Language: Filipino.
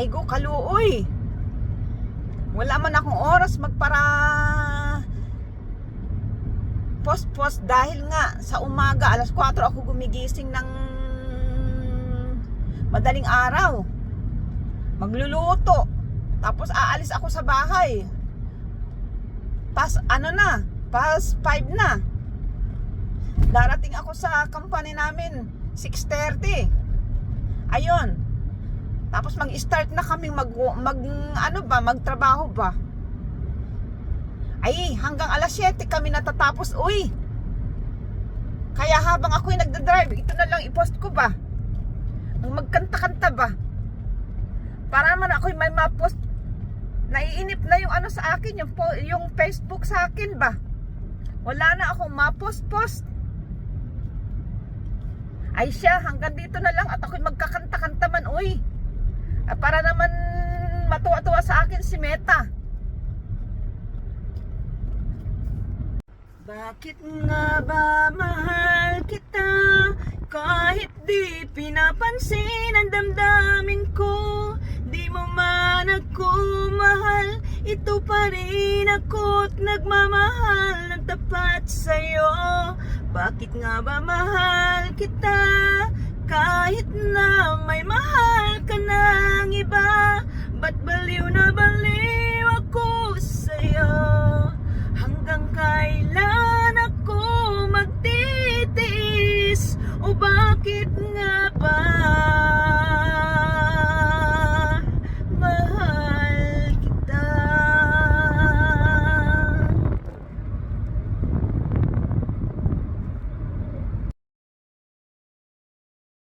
Ay go kaluoy. Wala man akong oras magpara post-post dahil nga sa umaga, alas 4 ako gumigising ng madaling araw. Magluluto. Tapos aalis ako sa bahay. Pas ano na, pas 5 na. Darating ako sa company namin 6:30. Ayun. Tapos mag-start na kami mag, mag ano ba, magtrabaho ba. Ay, hanggang alas 7 kami natatapos. Uy! Kaya habang ako'y nagda-drive, ito na lang i-post ko ba? Magkanta-kanta ba? Para naman ako'y may ma-post. Naiinip na yung ano sa akin, yung, yung Facebook sa akin ba? Wala na akong ma-post-post. Ay siya, hanggang dito na lang at ako'y magkakanta-kanta man, uy. Para naman matuwa-tuwa sa akin si Meta. Bakit nga ba mahal kita? Kahit di pinapansin ang damdamin ko Di mo man ako mahal. Ito pa rin ako't nagmamahal ng tapat sa'yo. Bakit nga ba mahal kita? Kahit na